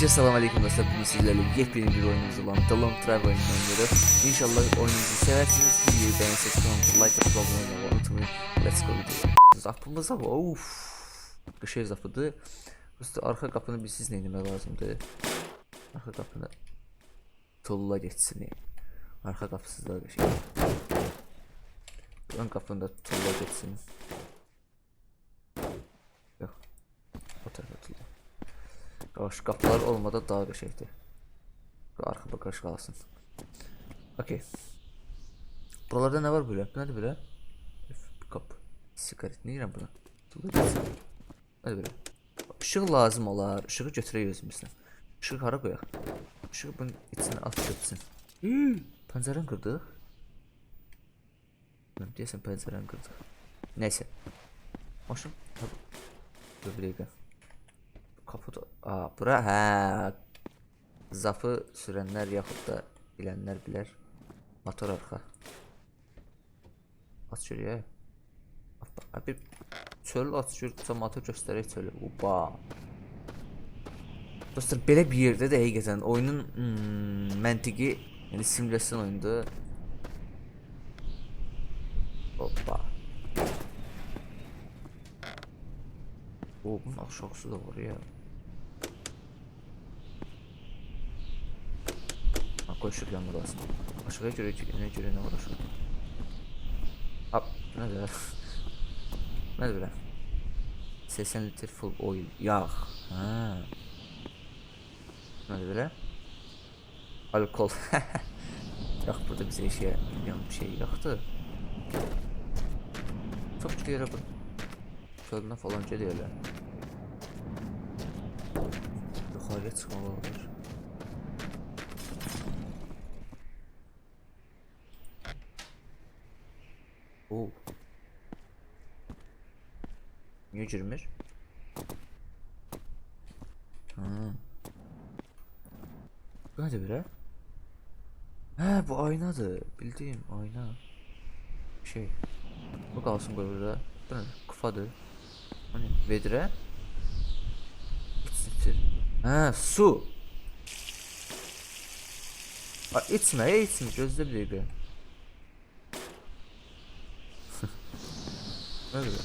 Herkese selam aleyküm dostlar. Bugün sizlerle yepyeni bir oyunumuz olan The Long Drive oynuyoruz. İnşallah oyunumuzu seversiniz. Videoyu beğenirseniz kanalıma like atıp abone olmayı unutmayın. Let's go video. Zapımız ama uff. Kışır zapıdı. Usta arka kapını bir siz neynime lazımdı. Arka kapını tulla geçsin. Arka kapısız da şey. Ön kapını da tulla geçsin. Yok. O tarafa Karşı kapılar olmadan daha qəşəngdir. Arxa bagaj qalsın. Okey. Buralarda nə var nədir belə? F- Qap. Sigaret. Nə deyirəm buna? Nədir belə? Işıq lazım olar. Işığı götürək özümüzlə. Işığı hara qoyaq? Işığı bunun içinə at götürsün. Pəncərəni qırdıq. Deyəsən pəncərəni qırdıq. Nəysə. Maşın. Ha, Dur da... Aa, bura hə. Zafı sürənlər yaxud da bilənlər bilər. Motor arxa. Aç görək. Abi çöl aç görsə motor göstərək çölü. Uba. Dostlar belə bir yerdə də həqiqətən oyunun hmm, məntiqi yəni simülyasiyon oyundur. Hoppa. O bunun aşağısı da var ya. Yanmadı aslında. Aşağıya göre ne göre ne var aşağıda. Hop ne de Ne böyle. 80 litre full oil. Yağ. Ha. Ne böyle? Alkol. Yok burada bize işe yarayan bir şey yoktu. Çok yere bu. Çölden falan geliyorlar. Yukarıya çıkmalı olur Oo. Niye girmir? Ha. Nedir bre? He bu aynadır. Bildiğim ayna. Şey. Bu kalsın burada. Bu ne? Hani vedre. İçtir. Ha su. Aa, içme ya içme gözde bir dakika. Ne diyor?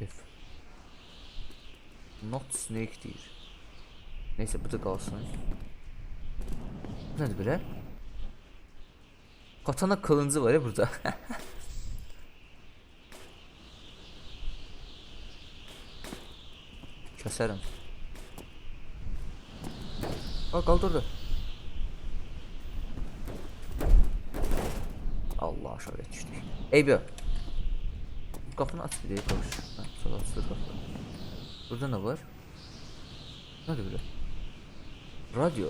If. Not snake değil. Neyse bu da kalsın. Nedir bre? Katana kılıncı var ya burada. Keserim. Bak kaldırdı. Aşağı düştük. Ey bir. Bu kapını aç bir konuş. Ha, sola açtır kapı. Burada ne var? Ne böyle? Radyo.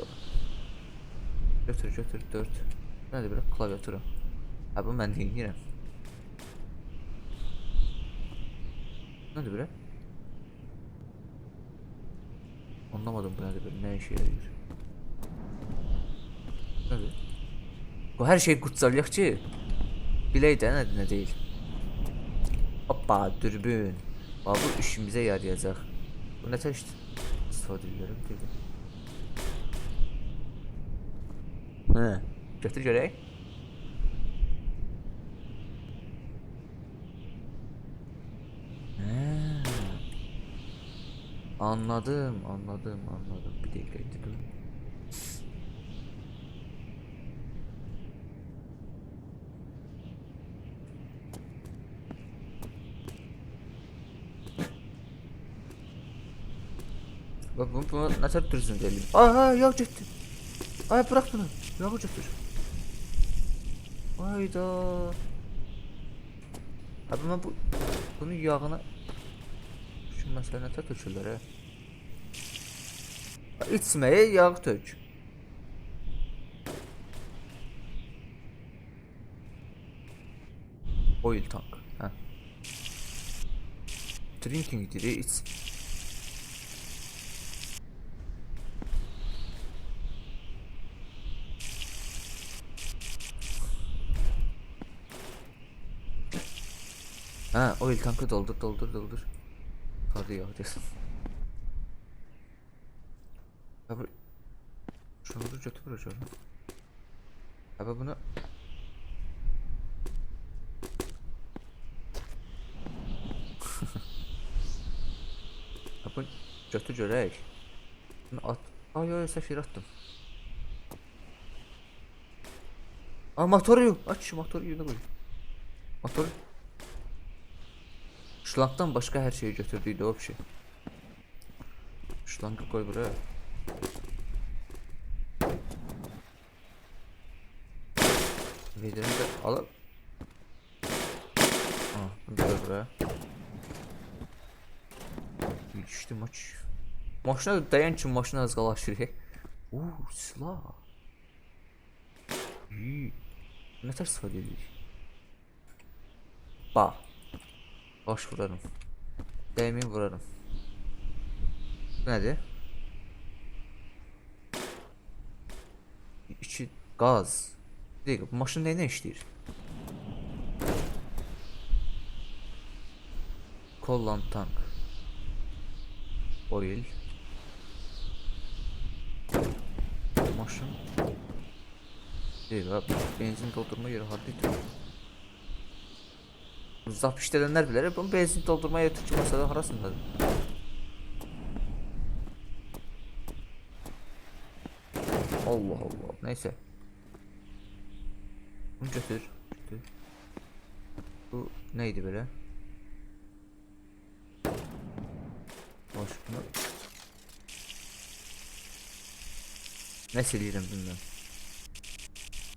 Götür götür dört. Nerede böyle klavyatürü? Ha bu ben değilim. Nerede böyle? Anlamadım bu nerede böyle ne işe yarıyor. Nerede? Bu her şey kutsal yok ki. Biley de ne, ne değil. Hoppa dürbün. Bak bu işimize yarayacak. Bu ne test? İstifadə edirəm dedi. Hə. Götür görək. Anladım, anladım, anladım. Bir dakika dur. Bak bunu, bunu nasıl tutuyorsun elini? Aa yağ çekti. Ay bırak bunu. Yağı götür. Hayda. Abi ben bu bunun yağını şu mesela ne tökürlər ha? İçməyə yağ tök. Oil tank. Ha. Drinking diri iç. Ha oil tankı doldur doldur doldur. Hadi ya desin. Abi şunu götür hocam. Abi bunu Abi götür görək. Bunu at. Ay ay səfir atdım. Aa motoru aç şu motoru yerine koy. Motor. Şlanktan başka her şeyi götürdüydü o bir şey. Şlankı koy buraya. Videomu da alıp. Koy buraya. İşte maç. Maşına dayan için maşına az qalaşır. Uuu silah. Ne ters istifadə edirik? Bax. Baş vurarım. Dəymin vurarım. Qaz. Bir dəqiqə, bu maşın nə ilə işləyir? Kollan tank. Oil. Maşın. Değil abi. Benzin doldurma yeri hardaydı. Zap işleyenler bilir. Bu benzin doldurma yeri Türkçe masada arasındadır. Allah Allah. Neyse. Bunu götür. götür. Bu neydi böyle? Boş bunu. Ne sileyim bilmiyorum.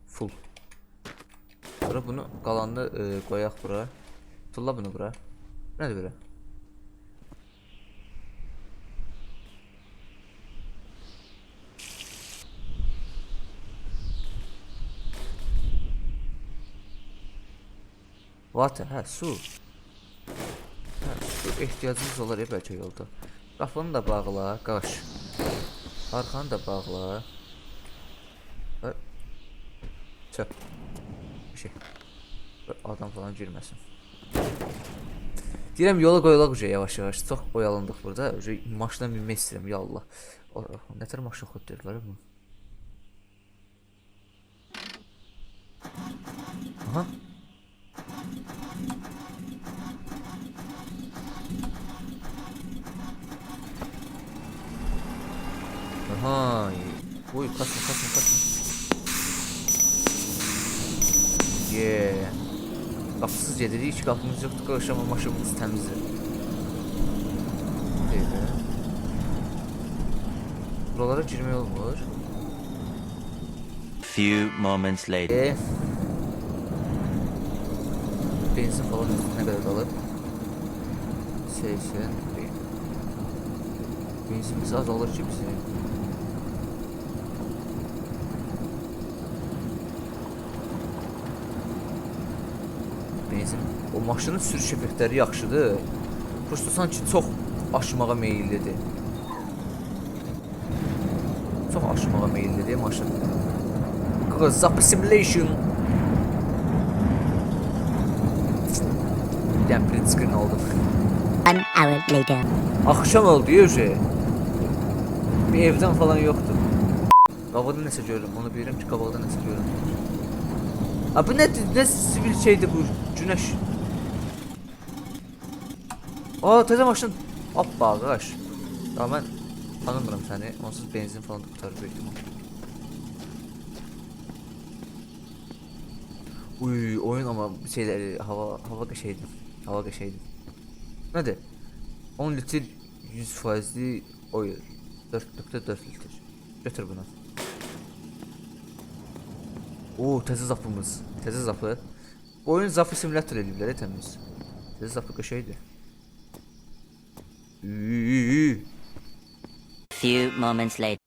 Full. Sonra bunu qalanını e, qoyaq bura. Tulla bunu bura. Bu Nədir belə? Water, hə, su. Hə, su ehtiyacımız olar ya bəlkə yolda. Qapını da bağla, qaş. Arxanı da bağla. Çöp. Bir şey. Adam falan girmesin. Deyirəm yola qoyulaq uca yavaş yavaş. Çox oyalandıq burada. Uca maşına minmək istəyirəm ya Allah. O- Nə tər maşın xodlayırlar bu? Aha. Aha. Oy kaçma kaçma kaçma. Yeah. Qapısız gedirik, hiç qapımız yoxdur, qırışama maşınımız təmizdir. Deyil. Buralara girmək olmur. Few moments later. E. Benzin falan ne kadar kalır? 80. Benzinimiz azalır ki bizim. Benzin. O maşının sürüş effektləri yaxşıdır. Prosto sanki çox aşmağa meyillidir. Çox aşmağa meyillidir maşın. Zap Simulation. Bir dənə print screen aldım. One hour later. Akşam oldu ya. Bir evden falan yoktu. Qabaqda nəsə görürüm, onu bilirəm ki, qabaqda nəsə görürüm. Ha bu nə nə sivil şeydi bu günəş. Aa təzə maşın. Hoppa qardaş. Ya mən tanımıram səni. Onsuz benzin falan da qutarır büyük ihtimal. Uy oyun ama şeyleri hava hava qəşəydi. Hava qəşəydi. Nədir? 10 litr 100 faizli oil. 4.4 litr. Götür bunu. Oo təzə zapımız. Təzə zapı. Bu oyun zapı simülatör eləyiblər e, təmiz. Təzə zapı qəşəydi. Üü. Few moments later.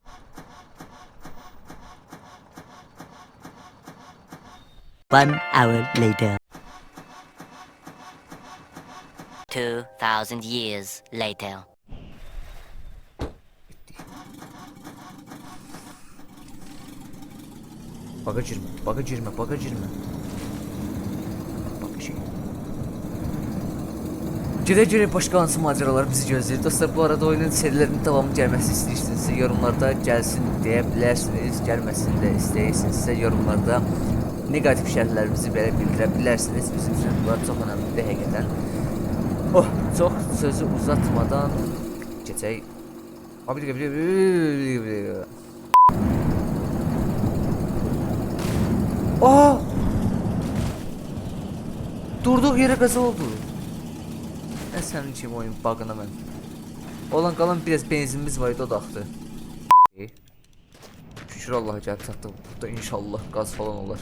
One hour later. Two thousand years later. Baga girme, baga girme, baga girme. Bak bir şey. Güle güle başka hansı maceralar bizi gözləyir. Dostlar bu arada oyunun serilərinin davamı gəlməsi istəyirsinizsə yorumlarda gəlsin deyə bilərsiniz. Gəlməsin də istəyirsinizsə yorumlarda negativ şərhlərinizi belə bildirə bilərsiniz. Bizim üçün bunlar çox önəmlidir həqiqətən. Oh, çox sözü uzatmadan keçək. Abi bir bir bir Aa! Durduğu yere gaza oldu. Ne senin için oyun bug'ına ben. Olan kalan biraz benzinimiz var o da aktı. Şükür Allah'a gəlib çatdıq. Burada inşallah gaz falan olar.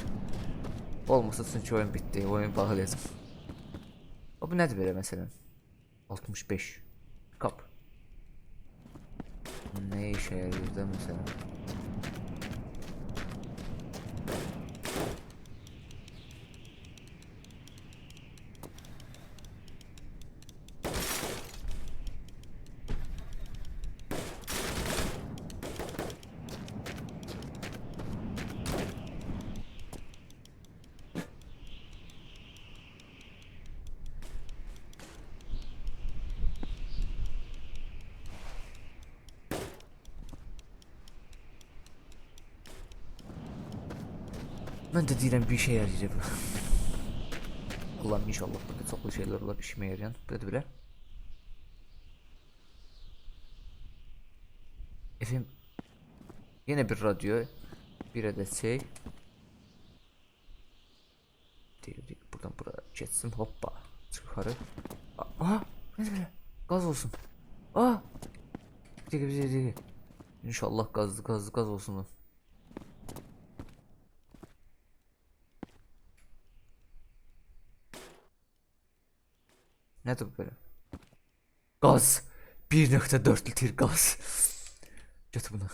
Olmasa çünki oyun bitti. Oyun bağlayacağım. O bu nədir belə məsələn? 65. Kap. Ne işe yarıyor da mesela? Ben de deyirəm bir işe yarayacaq. Allah'ım inşallah burada çoxlu şeyler olar işime yarayan. Burada belə. Efendim yine bir radyo, bir adet şey. Değil değil buradan buraya geçsin hoppa çık yukarı. Aa, ne böyle gaz olsun. Aa bir dakika, bir dakika. İnşallah gazlı gazlı gaz olsun Nedir bu böyle? Gaz. 1.4 litre gaz. Götür bunu.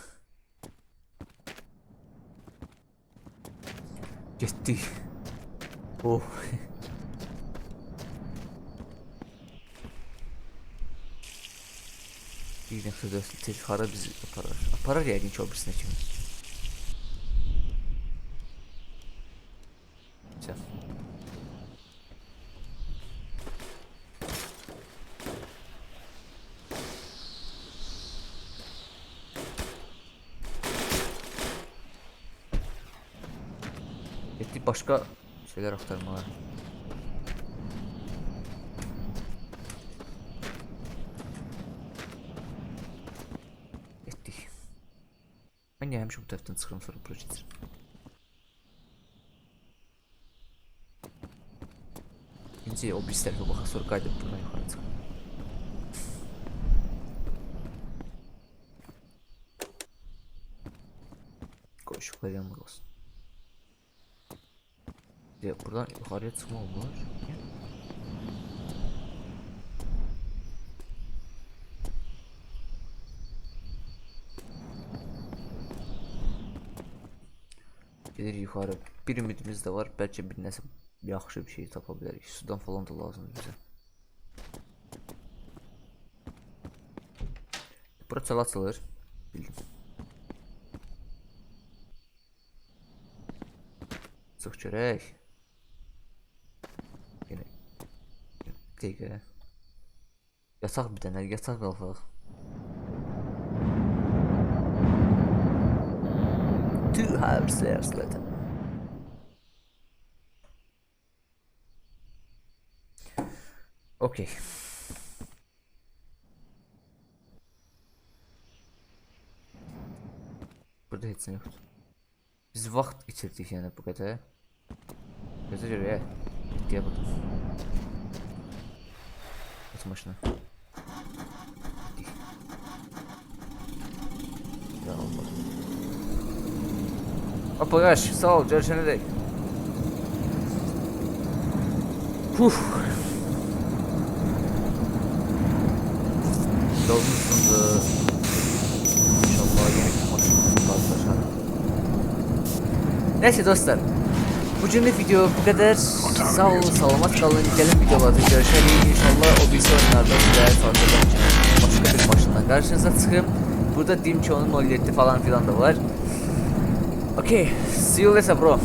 Gitti. Oh. Bir nefes litre hara bizi aparar. Aparar yəqin ki o birisine kimi. Ettik başka şeyler aktarmalar. Ettik. Ben həmişə bu tərəfdən çıxıram sonra bura keçirim. İnci o bir tərəfə baxaq sonra qayıdıb buradan çıxaq. Qoy ışıqlar yanmır olsun. Ya buradan yukarıya çıkma olur. Gelir yukarı. Bir ümidimiz de var. Belki bir nəsə yaxşı bir şey tapa bilərik. Sudan falan da lazım bizə. Bura çal açılır. Bildim. Çıx görək. Yine. Bir dəqiqə. Yataq bir dənə, yataq qalxaq. Two hours later. Okay. Burada heç nə yoxdur. Biz vaxt itirdik yəni bu qədər. Gözə görə ya. Diye At maşına. Ya olmadı. Hoppa yaş sağ ol görüşene dek. Puf. Üstünde. İnşallah yine maşına fazla Neyse dostlar. Bugünlük video bu kadar. Sağ olun, salamat kalın. Gelin videolarda görüşelim. İnşallah o birisi oyunlarda sizlere tanıtacağım. Başka bir maçından karşınıza çıkayım. Burada diyeyim ki onun 07 falan filan da var. Okay, see you later bro.